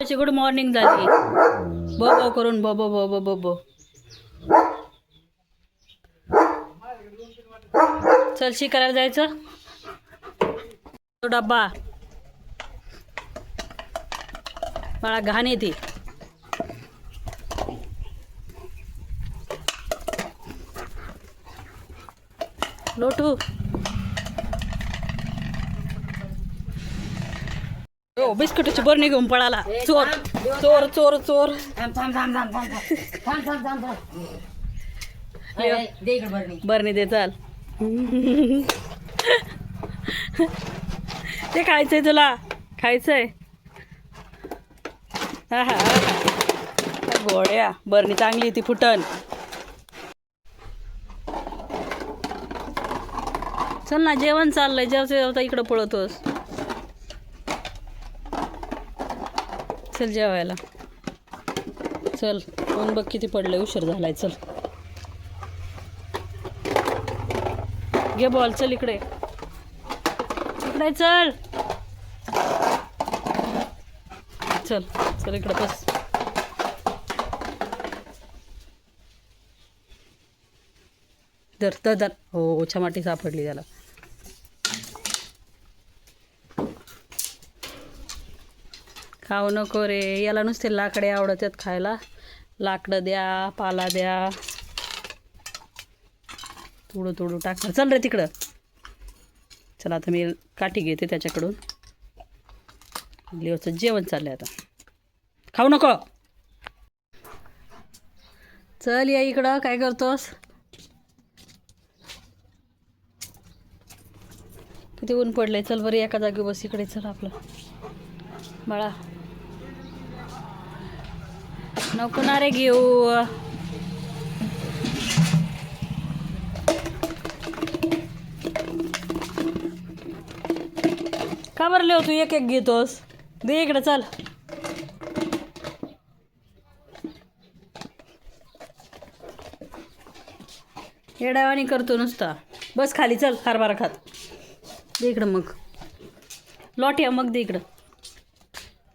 Good morning झाली. बो बो करून बो बो बो बो बो बो. चल शी करायला जायचं? तो डब्बा. मला घाण येते. लोटू. बिस्कुट बिस्किटाची बरणी घेऊन पळाला. चोर चोर चोर चोर. बरणी. दे चाल. ते खायचंय तुला. खायचंय. हा हा गोळ्या बरणी चांगली ती फुटन चल ना जेवण चाललंय. जेवता जेवता इकडं पळतोस. चल जेवायला. चल ऊन बघ किती पडलं उशीर झालाय चल. घे बॉल चल इकडे. इकडे चल. चल चल इकडे बस. धर धर धर. हो चमाटी सापडली त्याला. खाऊ नको रे. याला नुसते लाकडे आवडतात खायला. लाकडं द्या पाला द्या. तुडू तुडू टाक चल रे तिकडं. चला आता मी काठी घेते त्याच्याकडून. लिओचं जेवण चाललंय आता. खाऊ नको. चल या इकडं. काय करतोस? किती ऊन पडलंय. चल बरं एका जागी बस. इकडे चल आपलं. बाळा. नको ना रे घेऊ. का बरं लिहो तू? एक एक घेतोस. दे इकडे चल. येडावानी करतो नुसता. बस खाली चल हरभरा खात. दे इकडं मग. लॉट या मग दे इकडं.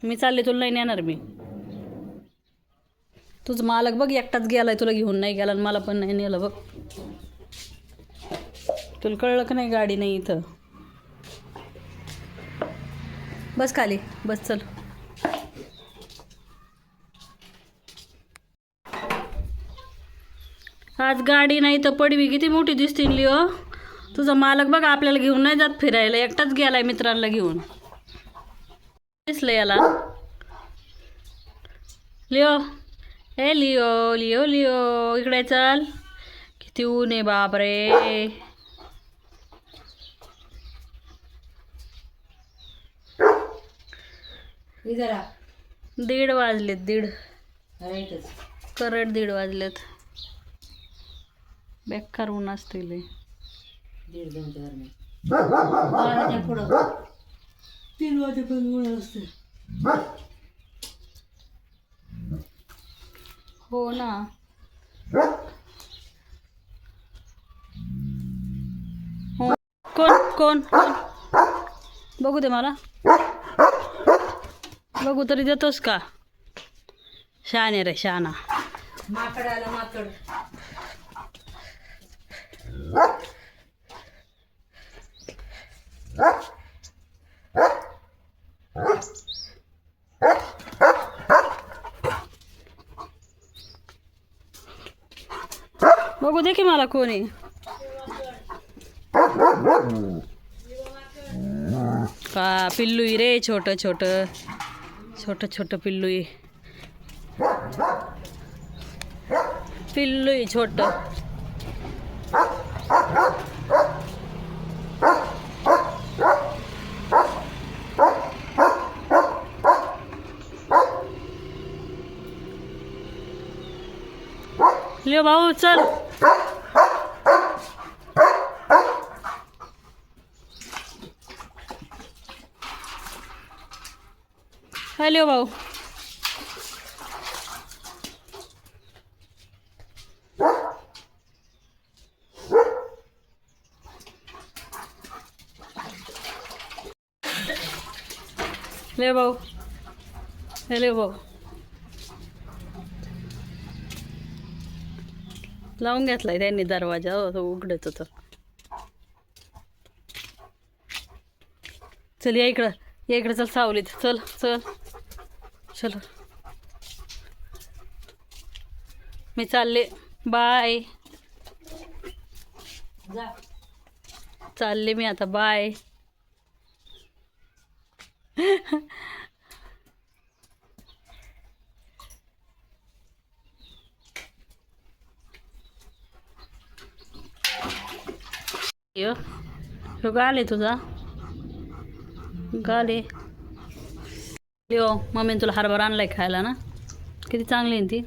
मी चालले तुला नाही नेणार मी. तुझं मालक बघ एकटाच गेलाय तुला घेऊन नाही गेला आणि मला पण नाही नेलं बघ. तुला कळलं का नाही गाडी नाही इथं? बस खाली बस चल. आज गाडी नाही तर पडवी किती मोठी दिसते लिओ. तुझा मालक बघ आपल्याला घेऊन नाही जात फिरायला एकटाच गेलाय मित्रांना घेऊन. दिसलं याला. लिओ ए लिओ लिओ लिओ इकडे चल. किती ऊन आहे बापरे. जरा. दीड वाजलेत दीड. करट दीड वाजलेत. बेकार ऊन असतील हे. दीड तीन वाजेपर्यंत ऊन असते हो ना. हो? कोण कोण कोण? बघू दे मला. बघू तरी देतोस का? शहाणे रे शहाणा माकड. आलं माकड बघू दे की मला कोणी का पिल्लुई रे छोट छोट छोट छोट पिल्लुई पिल्लुई छोट लिओ भाऊ चल हॅलो भाऊ. ले भाऊ. हॅलो भाऊ. लावून घेतलाय त्यांनी दरवाजा हो, तो उघडत होतं. चल या इकडं या इकडं चल सावलीत चल चल. चल. मी चालले. बाय चालले मी आता. बाय यो. गाले तुझा. गाले यो मम्मीने तुला हरभरा आणलाय खायला ना? किती चांगली आहे ती.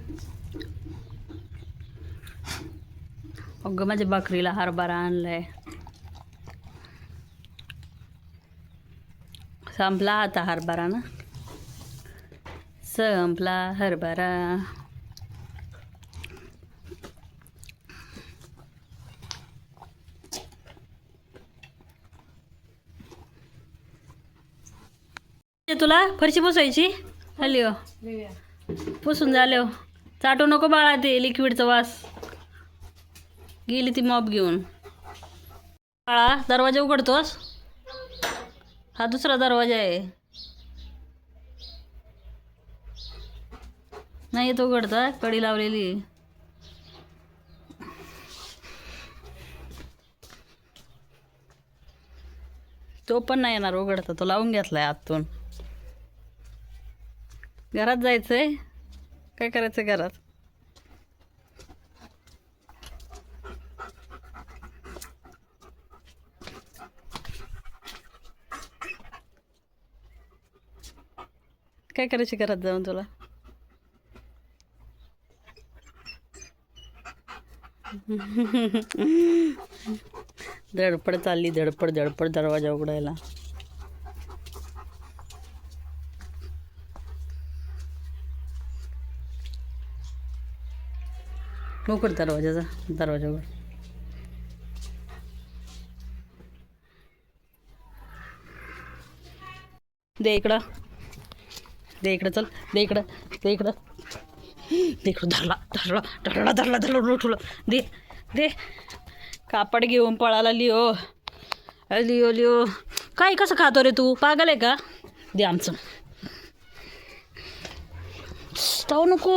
अगं माझ्या बकरीला हरभरा आणलाय. संपला आता हरभरा ना? संपला हरभरा. तुला? फरशी पुसायची? हल्ली हो. पुसून झाले हो. चाटू नको बाळा ते लिक्विडचा वास. गेली ती मॉप घेऊन. बाळा दरवाजा उघडतोस? हा दुसरा दरवाजा आहे. नाही येत उघडता कडी लावलेली. तो पण नाही येणार उघडता तो लावून घेतलाय आतून. घरात जायचंय? काय करायचं घरात? काय करायची घरात जाऊन तुला? धडपड चालली धडपड धडपड दरवाजा उघडायला. उघड दरवाजाचा दरवाजा उघड. दे इकडं. दे इकडं चल दे इकडं दे इकडं. दे इकडं धरला धरला धरला धरला धरला उठवलं दे दे. कापड घेऊन पळाला लिओ. Leo Leo. काय कसं खातो रे तू? पागल आहे का? दे आमचं. जाऊ नको.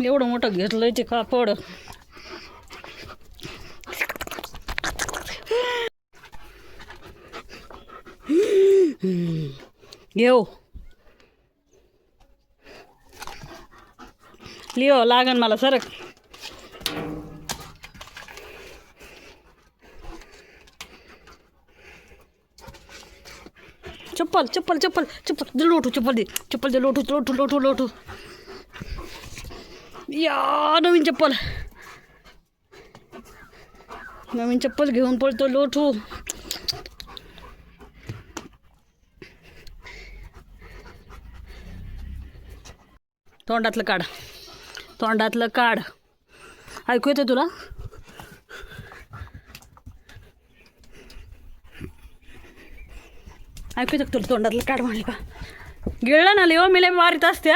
एवढं मोठं घेतलंय ते कापड. घेऊ लिओ लागन मला सरक. चप्पल चप्पल चप्पल चप्पल. दे लोटू चप्पल दे. चप्पल दे लोटू लोटू लोटू लोटू. या नवीन चप्पल. नवीन चप्पल घेऊन पळतो लोटू तोंडातलं काढ. तोंडातलं काढ. ऐकू येते तुला? ऐकू येतं तुला तोंडातलं काढ म्हणले? का गिळलं ना लिओ हो, मी लय मारीत असते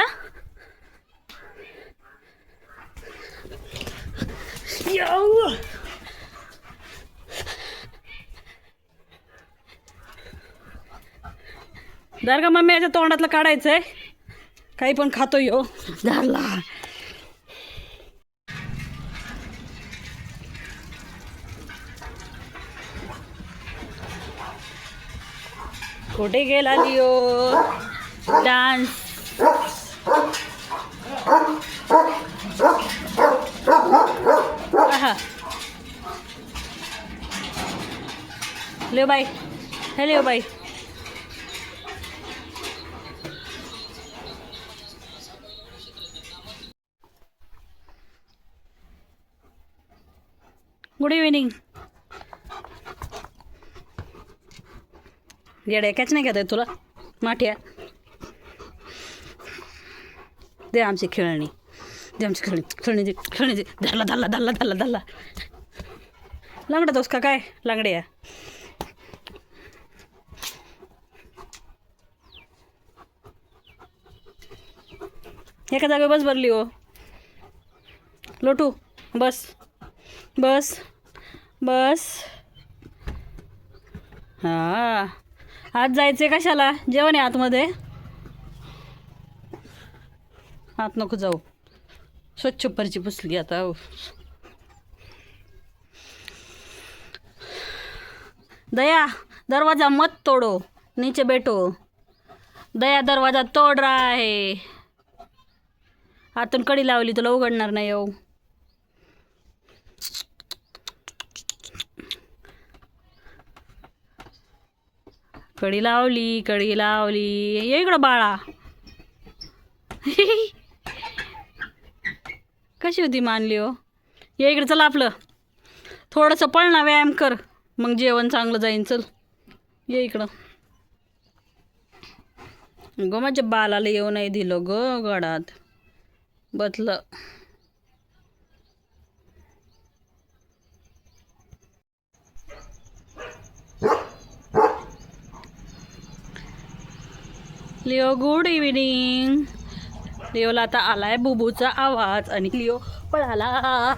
हा. याऊ. जर का मम्मी याच्या तोंडातलं काढायचं आहे काही पण खातो यो हो. धरला कुठे गेला लिओ डान्स पहा लिओ बाई हे लिओ बाई गुड इव्हिनिंग येड्या काच नाही घेत तुला माठ्या दे आमची खेळणी जमची आमची खेळणी खेळणी खेळणी धरला धरला धरला धरला धरला. लांगडा तोस का काय? लांगडे या. एका जागे बस भरली हो. लोटू बस बस बस. हां. आज जायचे कशाला? जेवण आहे आतमध्ये. आत नको जाऊ. स्वच्छ फरची पुसली आता. दया दरवाजा मत तोडो नीचे बैठो. दया दरवाजा तोड रहा आहे आतून कडी लावली तुला उघडणार नाही येऊ कडी लावली कडी लावली. ये इकडं बाळा. कशी होती मानली हो? ये इकडे चला आपलं. थोडंसं पळ ना व्यायाम कर. मग जेवण चांगलं जाईन चल. ये इकडं. ग माझ्या बालाला येऊ नाही दिलं ग गडात. बतलं लिओ गुड इव्हिनिंग. लिओला आता आलाय बुबूचा आवाज आणि लिओ पळाला.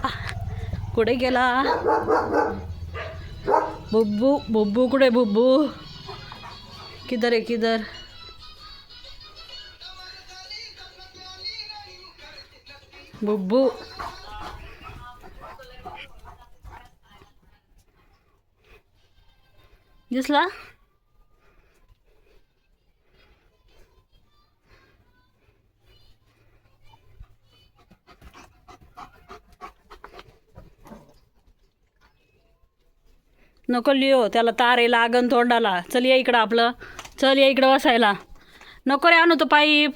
कुठे गेला? बुब्बू बुब्बू कुठे बुब्बू? किधर आहे किधर? बुब्बू. दिसला? नको लिओ त्याला तारे लागन तोंडाला. चल या इकडं आपलं. चल या इकडं बसायला. नको रे आणू तो पाईप.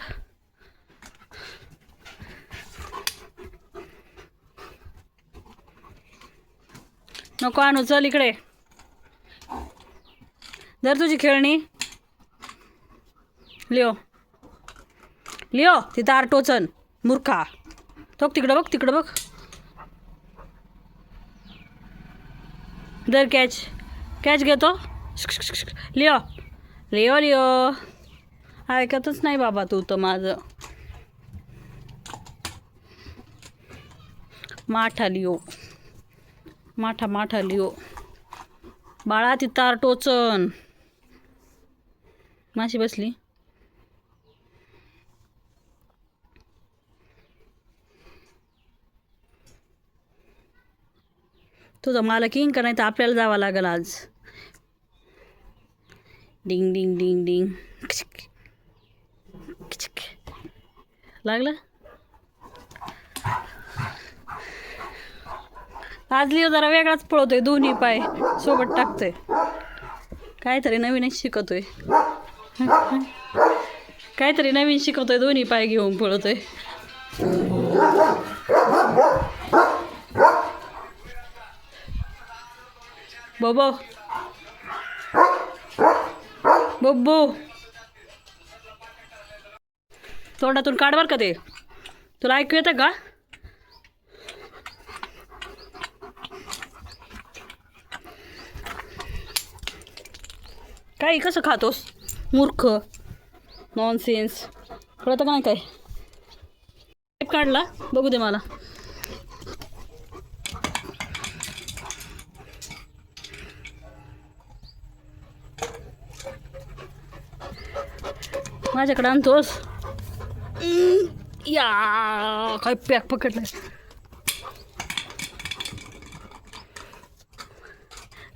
नको आणू चल इकडे. जर तुझी खेळणी. लिओ लिओ ती तार टोचन. मूर्खा. तो तिकडं बघ तिकडं बघ. दर कॅच कॅच घेतो लिओ लिओ लिओ ऐकतच नाही बाबा तू तर माझं माठा लिओ माठा माठा लिओ बाळा ती तार टोचन माशी बसली तुझं मला किंग का नाही तर आपल्याला जावं लागेल आज? डिंग डिंग डिंग डिंग. लागलं? आज लिओ जरा वेगळाच पळवतोय दोन्ही पाय सोबत टाकतोय. काहीतरी नवीनच शिकवतोय काहीतरी नवीन शिकवतोय दोन्ही पाय घेऊन पळतोय. बोबो. बोब्बू तोंडातून काढ बर का ते. तुला ऐकू येतं का? काही कसं खातोस? मूर्ख. नॉनसेन्स कळतं का नाही काय? काढला. बघू दे मला. माझ्याकडे आणतोस या काय पॅक पकडलं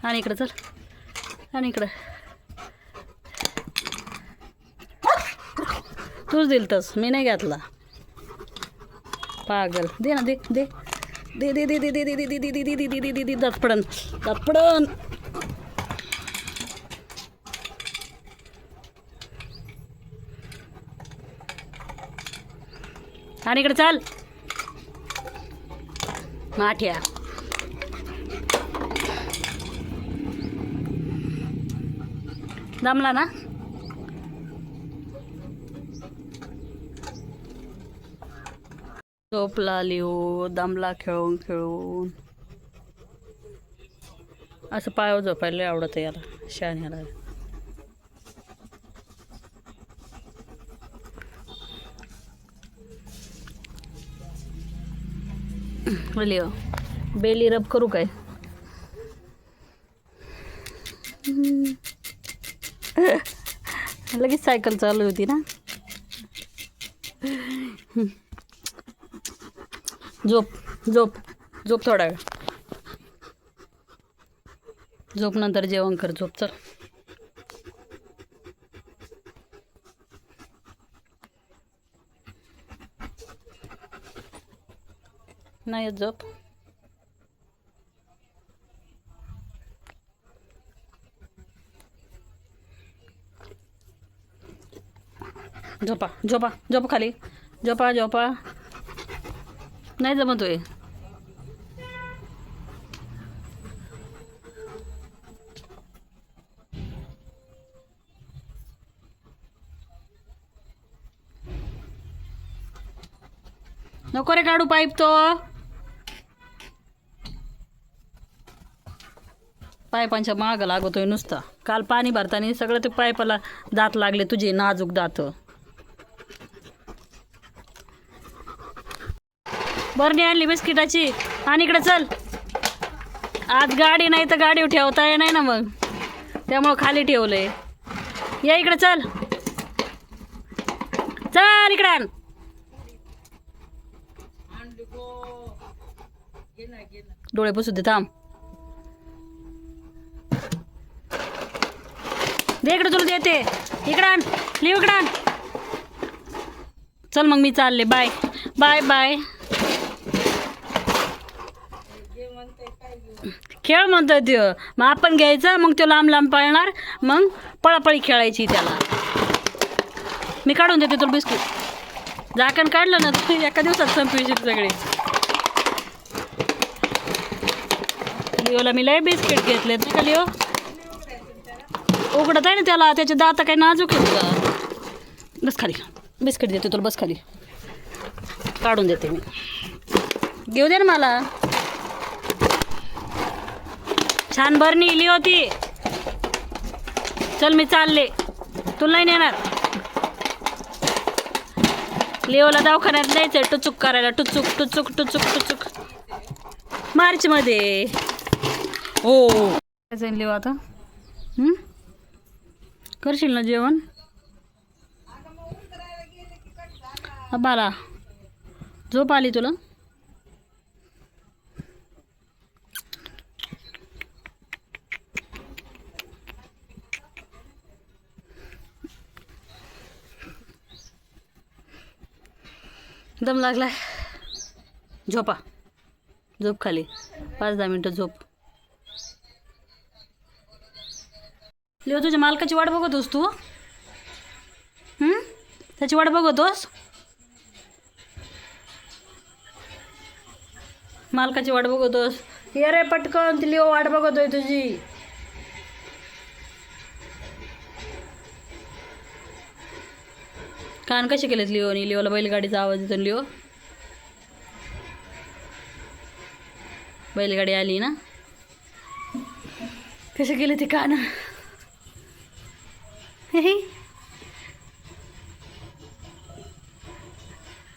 आणि इकडं चल आणि इकडं तूच दिलतस मी नाही घातला पागल दे ना दे दे दे दे दे दे दे दे दे दे दे दे दे दे दे दे दे दात पडन दात पडन आणि इकडे चाल. माठ्या. दमला ना? झोपला लिहो दमला खेळून खेळून. असं पायावर झोपायला आवडतं याला शान याला. शहाण्याला बेली रब करू काय? लगेच सायकल चालू होती ना? झोप झोप झोप थोडा वेळ. झोप नंतर जेवण कर झोप चल. На येत झोप. झोपा झोपा झोप खाली. झोपा झोपा. नाही जमतोय नको रे काढू पाईप तो. पायपांच्या मागं लागतोय नुसता. काल पाणी भरताना सगळं ते पाईपाला दात लागले तुझे नाजूक दात. बरणी आणली बिस्किटाची. आणि इकडे चल. आज गाडी नाही तर गाडी ठेवता ये नाही ना मग. त्यामुळं खाली ठेवलंय. या इकडे चल. चल इकडे आण. डोळे पुसू दे थांब. दे इकडे तुला देते. इकडं आण. लिव इकडं आण. चल मग मी चालले. बाय. Bye bye. खेळ म्हणतोय त्यो. मग आपण घ्यायचं मग तो लांब लांब पळणार. मग पळापळी खेळायची त्याला. मी काढून देते तुला बिस्किट. झाकण काढलं ना तू एका दिवसात संपविशील सगळे. लिओला मी लय बिस्किट घेतले नाही का लिओ? उघडत आहे ना त्याला त्याचे दात काही नाजूक आहेत का? बस खाली. बिस्किट देते तुला बस खाली. काढून देते मी. घेऊ दे ना मला. छान बरणी इली होती. चल मी चालले. तुला नाही नेणार. लिओला दवाखान्यात जायचंय टुचूक करायला. टुचूक टुचूक टुचूक टुचूक. मार्चमध्ये. हो. काय जाईन लिओ आता? करशील ना जेवण? बाला झोप आली तुला? दम लागलाय. झोपा. झोप खाली. पाच दहा मिनटं झोप. लिओ तुझ्या मालकाची वाट बघतोस तू? त्याची वाट बघतोस मालकाची वाट बघतोस ये रे पटकन ती लिओ वाट बघतोय तुझी. कान कसे केलेत लिओनी? लिओला बैलगाडीचा आवाज येतो लिओ? बैलगाडी आली ना? कसे केले ते कान?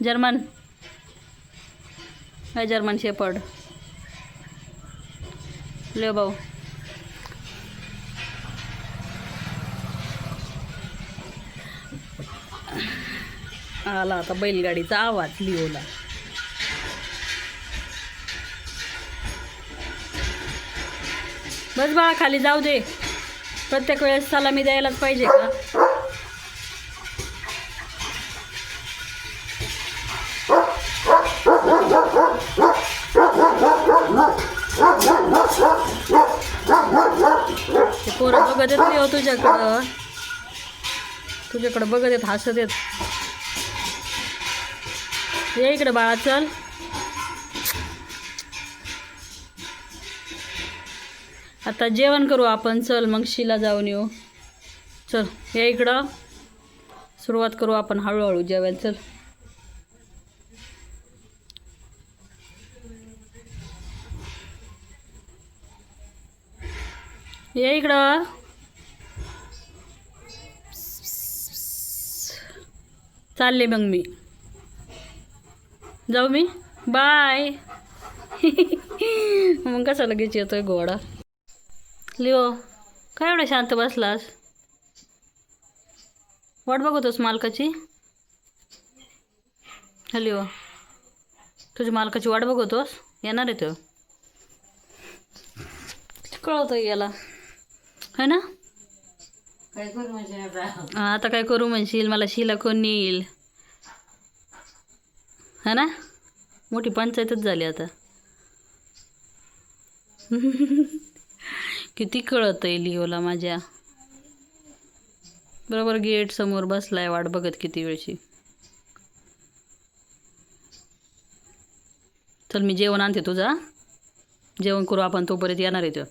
जर्मन. काय जर्मन शेपर्ड. लिओ भाऊ. आला आता बैलगाडीचा आवाज लिओला. बस बाळा खाली जाऊ दे. प्रत्येक वेळेस सलामी द्यायलाच पाहिजे का? ते पोरं बघत येत हो तुझ्याकडं? तुझ्याकडं बघत येत हसत येत ये इकडे बाळा चल. आता जेवण करू आपण. चल मग शिला जाऊन येऊ. चल या इकडं. सुरुवात करू आपण हळूहळू जेवायला. चल. या इकडं. चालले मग मी. जाऊ मी. बाय. मग कसा लगेच येतोय घोडा? लिओ काय एवढा शांत बसलास? वाट बघतोस मालकाची? हा लिओ तुझ्या मालकाची वाट बघतोस? येणार आहे तो. कळत याला. है ना? काय करू म्हणजे आता? हा, काय करू म्हणशील? मला शिला कोण नेईल? है ना? मोठी पंचायतच झाली आता. किती कळत आहे लिओला माझ्या? बरोबर गेट समोर बसलाय वाट बघत किती वेळची. चल मी जेवण आणते तुझा जेवण करू आपण तोपर्यंत येणार आहे तो.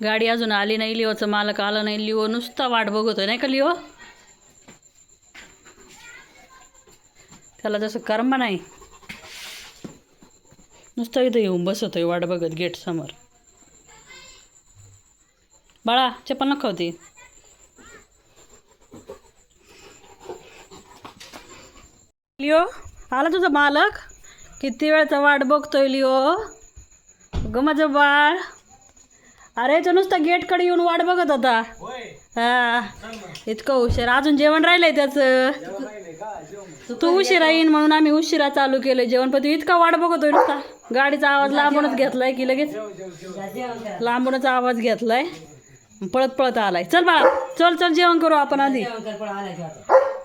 गाडी अजून आली नाही लिओचं मालक आला नाही लिओ नुसता वाट बघतोय नाही का लिओ? त्याला तसं कर्म नाही. नुसतं इथं येऊन बसतोय वाट बघत गेट समोर. बाळा चप्पल नको होती लिओ आला तुझा मालक? किती वेळचा वाट बघतोय लिओ? ग माझं बाळ. अरे तो नुसता गेटकडे येऊन वाट बघत होता. हा. इतकं उशीर अजून जेवण राहिलंय त्याचं? तू उशिरा येईन म्हणून आम्ही उशिरा चालू केलं जेवण पण तू इतका वाट बघतोय नुसता. गाडीचा आवाज लांबूनच घेतलाय की लगेच. लांबूनच आवाज घेतलाय. पळत पळत आलाय. चल बाळा चल चल जेवण करू आपण आधी.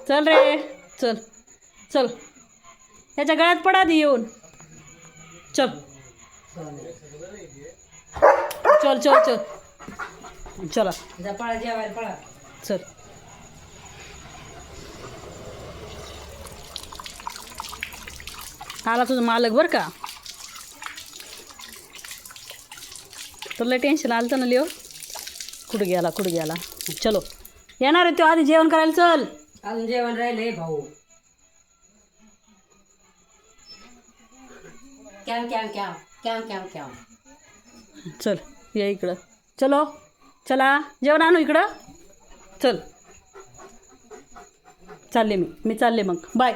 चल रे चल चल. याच्या गळ्यात पडा आधी येऊन. चल. चल चल चल. चला. जा पळा जेवायला पळा. चल. आला तुझं मालक बरं का? तुला टेन्शन आलं होतं ना लिओ. कुठं गेला कुठं गेला? चलो. येणार आहे तो आधी जेवण करायला चल. अजून जेवण राहिले भाऊ. Come come come come come come चल ये इकडं. चलो. चला. जेवण आणू इकडं. चल. चालले मी. मी चालले मग. बाय.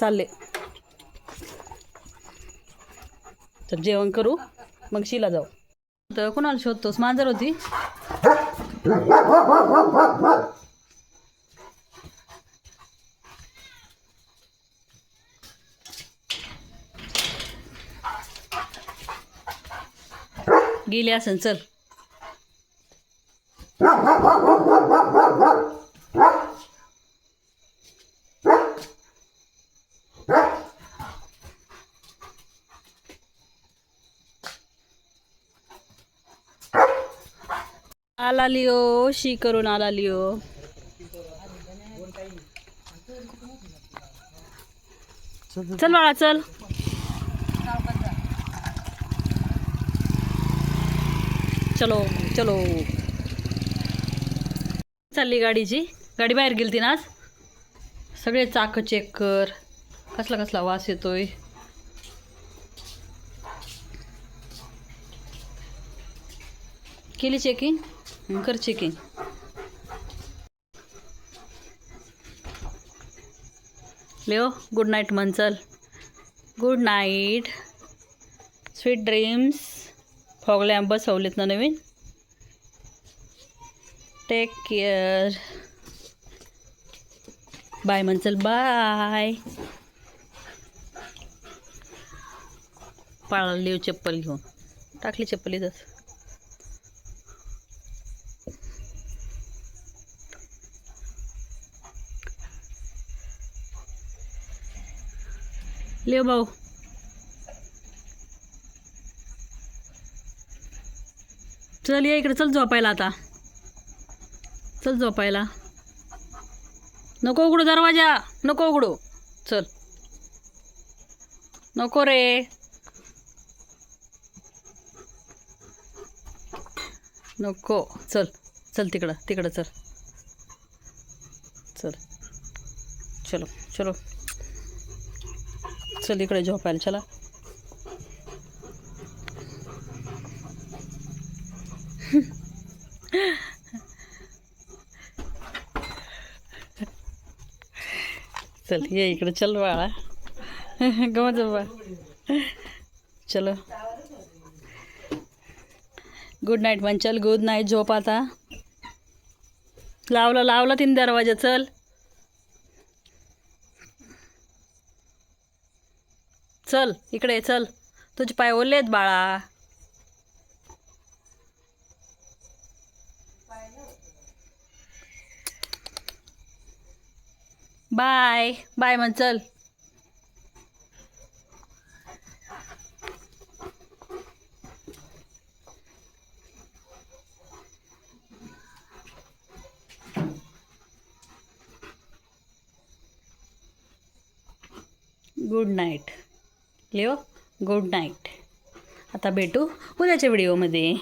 चालले. तर जेवण करू. मग शिला जाऊ. तर कोणाला शोधतोस? मांजर होती. गेली असेल चल. आला लिओ शी करून आला लिओ चल बाळा चल. चलो चलो. चालली गाडीची. गाडी बाहेर गेली ती ना आज? सगळे चाक चेक कर. कसला कसला वास येतोय. केली चेकिंग कर की लिओ गुड नाईट म्हण चल good night sweet dreams fog lamp बसवलेत ना नवीन? टेक केअर बाय म्हण चल बाय पाळा लिओ चप्पल घेऊन. टाकली चप्पल इथंच. ले भाऊ. चल ये इकडे चल झोपायला आता. चल झोपायला. नको उघडू दरवाजा नको उघडू. चल. नको रे. नको. चल चल तिकडं तिकडं चल. चल. चलो चलो. चल इकडे झोपायला चला. चल ये इकडे चल बाळा. गमत बाबा चलो. गुड नाईट मंचल. गुड नाईट झोप आता. लावलं लावलं तीन दरवाजा चल. चल इकडे चल. तुझे पाय ओले आहेत बाळा. बाय. बाय मग चल good night Leo good night आता भेटू उद्याच्या व्हिडिओमध्ये